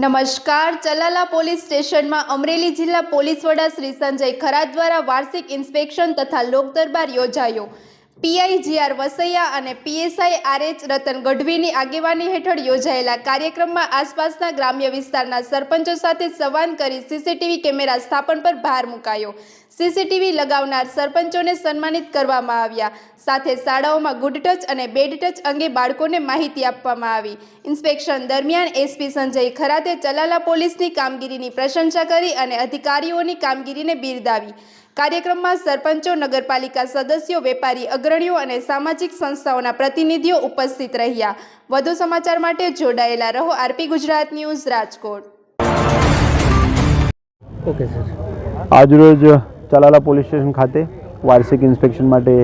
નમસ્કાર. ચલાલા પોલીસ સ્ટેશનમાં અમરેલી જિલ્લા પોલીસ વડા શ્રી સંજય ખરા દ્વારા વાર્ષિક ઇન્સ્પેક્શન તથા લોકદરબાર યોજાયો. પીઆઈ જીઆર વસૈયા અને પીએસઆઈ આરએચ રતન ગઢવીની આગેવાની હેઠળ યોજાયેલા કાર્યક્રમમાં આસપાસના ગ્રામ્ય વિસ્તારના સરપંચો સાથે સંવાદ કરી સીસીટીવી કેમેરા સ્થાપન પર ભાર મુકાયો. સીસીટીવી લગાવનાર સરપંચોને સન્માનિત કરવામાં આવ્યા. સાથે શાળાઓમાં ગુડ ટચ અને બેડ ટચ અંગે બાળકોને માહિતી આપવામાં આવી. ઇન્સ્પેક્શન દરમિયાન એસપી સંજય ખરાતે ચલાલા પોલીસની કામગીરીની પ્રશંસા કરી અને અધિકારીઓની કામગીરીને બિરદાવી. કાર્યક્રમમાં સરપંચો નગરપાલિકા સદસ્યો વેપારી અગ્રણીઓ અને સામાજિક સંસ્થાઓના પ્રતિનિધિઓ ઉપસ્થિત રહ્યા. વધુ સમાચાર માટે જોડાયેલા રહો RP Gujarat news Rajkot. Okay sir આજરોજ ચલાલા પોલીસ સ્ટેશન ખાતે વાર્ષિક ઇન્સ્પેક્શન માટે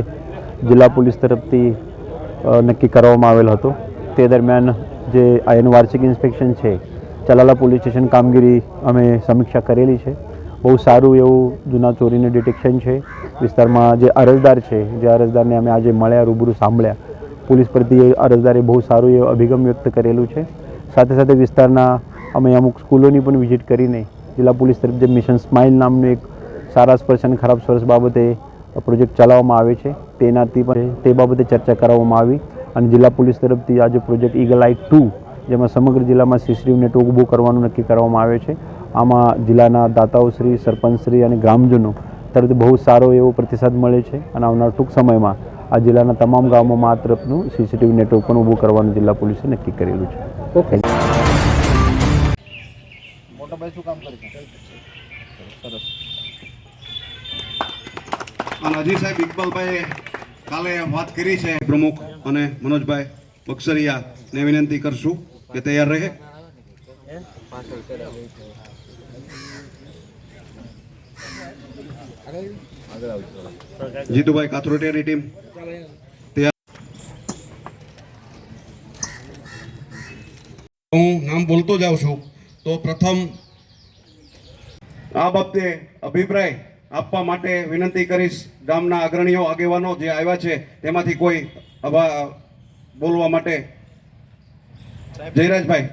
જિલ્લા પોલીસ તરફથી નક્કી કરવામાં આવેલ હતો. તે દરમિયાન જે આ એનું વાર્ષિક ઇન્સ્પેક્શન છે ચલાલા પોલીસ સ્ટેશન કામગીરી અમે સમીક્ષા કરેલી છે. બહુ સારું એવું જૂના ચોરીનું ડિટેક્શન છે. વિસ્તારમાં જે અરજદાર છે, જે અરજદારને અમે આજે મળ્યા, રૂબરૂ સાંભળ્યા. પોલીસ પ્રત્યે અરજદારે બહુ સારું એવું અભિગમ વ્યક્ત કરેલું છે. સાથે સાથે વિસ્તારના અમે અમુક સ્કૂલોની પણ વિઝિટ કરીને જિલ્લા પોલીસ તરફ જે મિશન સ્માઇલ નામનું એક સારા સ્પર્શ અને ખરાબ સ્પર્શ બાબતે પ્રોજેક્ટ ચલાવવામાં આવે છે. તેનાથી પણ તે બાબતે ચર્ચા કરવામાં આવી. અને જિલ્લા પોલીસ તરફથી આજે પ્રોજેક્ટ ઈગલ આઈ ટુ જેમાં સમગ્ર જિલ્લામાં સીસીટીવી નેટવર્ક ઊભું કરવાનું નક્કી કરવામાં આવે છે. આમાં જિલ્લાના દાતાઓશ્રી સરપંચશ્રી અને ગ્રામજનો તરફથી બહુ સારો એવો પ્રતિસાદ મળે છે અને આવનાર ટૂંક સમયમાં આ જિલ્લાના તમામ ગામોમાં આ તરફનું સીસીટીવી નેટવર્ક પણ ઊભું કરવાનું જિલ્લા પોલીસે નક્કી કરેલું છે. ઓકે. અને અજી સાહેબ ઇકબાલભાઈએ કાલે વાત કરી છે પ્રમુખ અને મનોજભાઈ બક્સરિયા ને વિનંતી કરશું કે તૈયાર રહે. જીતુભાઈ કાથરોટિયાની ટીમ હું નામ બોલતો જાઉં છું, તો પ્રથમ આ બાબતે અભિપ્રાય આપવા માટે વિનંતી કરીશ. ગામના અગ્રણીઓ, આગેવાનો જે આવ્યા છે, તેમાંથી કોઈ બોલવા માટે. જયરાજભાઈ.